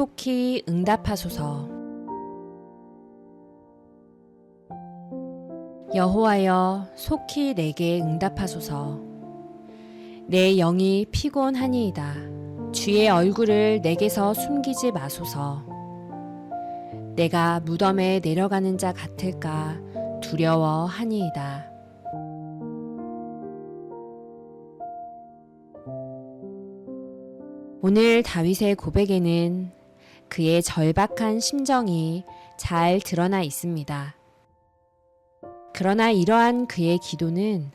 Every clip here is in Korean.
속히 응답하소서. 여호와여 속히 내게 응답하소서. 내 영이 피곤하니이다. 주의 얼굴을 내게서 숨기지 마소서. 내가 무덤에 내려가는 자 같을까 두려워하니이다. 오늘 다윗의 고백에는 그의 절박한 심정이 잘 드러나 있습니다. 그러나 이러한 그의 기도는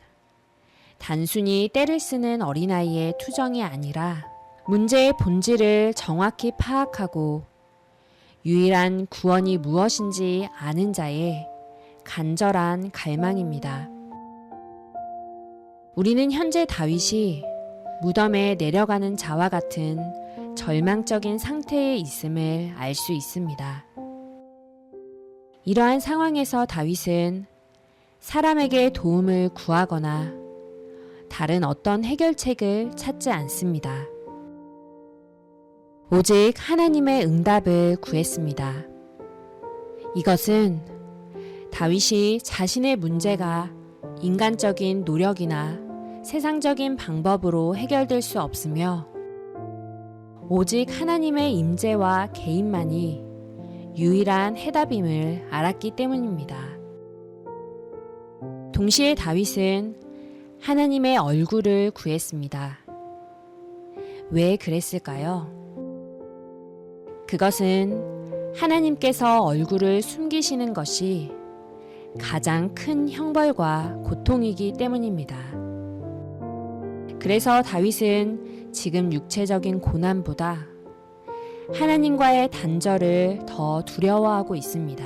단순히 때를 쓰는 어린아이의 투정이 아니라 문제의 본질을 정확히 파악하고 유일한 구원이 무엇인지 아는 자의 간절한 갈망입니다. 우리는 현재 다윗이 무덤에 내려가는 자와 같은 절망적인 상태에 있음을 알 수 있습니다. 이러한 상황에서 다윗은 사람에게 도움을 구하거나 다른 어떤 해결책을 찾지 않습니다. 오직 하나님의 응답을 구했습니다. 이것은 다윗이 자신의 문제가 인간적인 노력이나 세상적인 방법으로 해결될 수 없으며 오직 하나님의 임재와 개인만이 유일한 해답임을 알았기 때문입니다. 동시에 다윗은 하나님의 얼굴을 구했습니다. 왜 그랬을까요? 그것은 하나님께서 얼굴을 숨기시는 것이 가장 큰 형벌과 고통이기 때문입니다. 그래서 다윗은 지금 육체적인 고난보다 하나님과의 단절을 더 두려워하고 있습니다.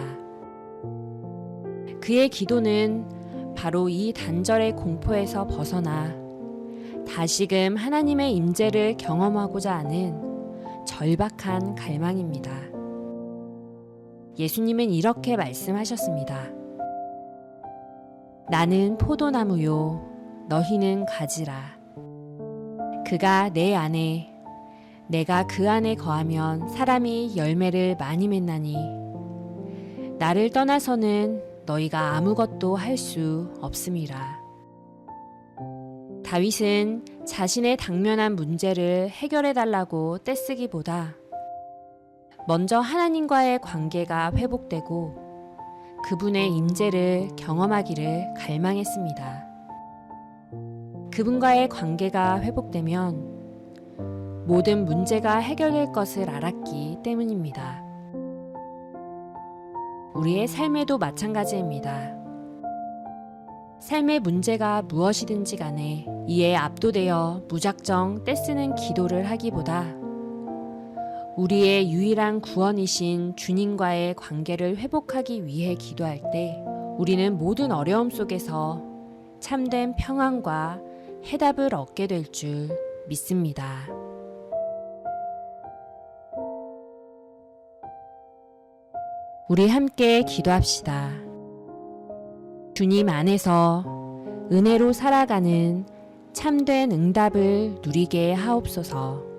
그의 기도는 바로 이 단절의 공포에서 벗어나 다시금 하나님의 임재를 경험하고자 하는 절박한 갈망입니다. 예수님은 이렇게 말씀하셨습니다. 나는 포도나무요, 너희는 가지라. 그가 내 안에, 내가 그 안에 거하면 사람이 열매를 많이 맺나니, 나를 떠나서는 너희가 아무것도 할 수 없음이라. 다윗은 자신의 당면한 문제를 해결해 달라고 떼쓰기보다 먼저 하나님과의 관계가 회복되고 그분의 임재를 경험하기를 갈망했습니다. 그분과의 관계가 회복되면 모든 문제가 해결될 것을 알았기 때문입니다. 우리의 삶에도 마찬가지입니다. 삶의 문제가 무엇이든지 간에 이에 압도되어 무작정 떼쓰는 기도를 하기보다 우리의 유일한 구원이신 주님과의 관계를 회복하기 위해 기도할 때 우리는 모든 어려움 속에서 참된 평안과 해답을 얻게 될 줄 믿습니다. 우리 함께 기도합시다. 주님 안에서 은혜로 살아가는 참된 응답을 누리게 하옵소서.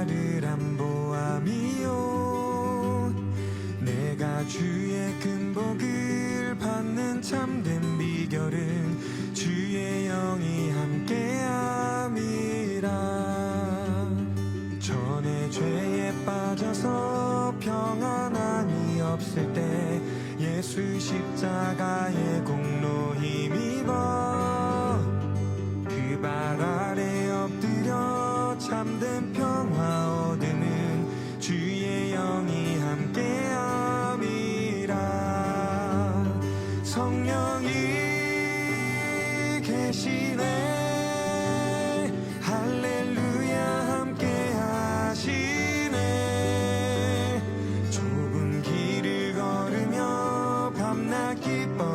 나를 안보함이요. 내가 주의 큰 복을 받는 참된 비결 성령이 계시네. 할렐루야 함께 하시네. 좁은 길을 걸으며 밤낮 기뻐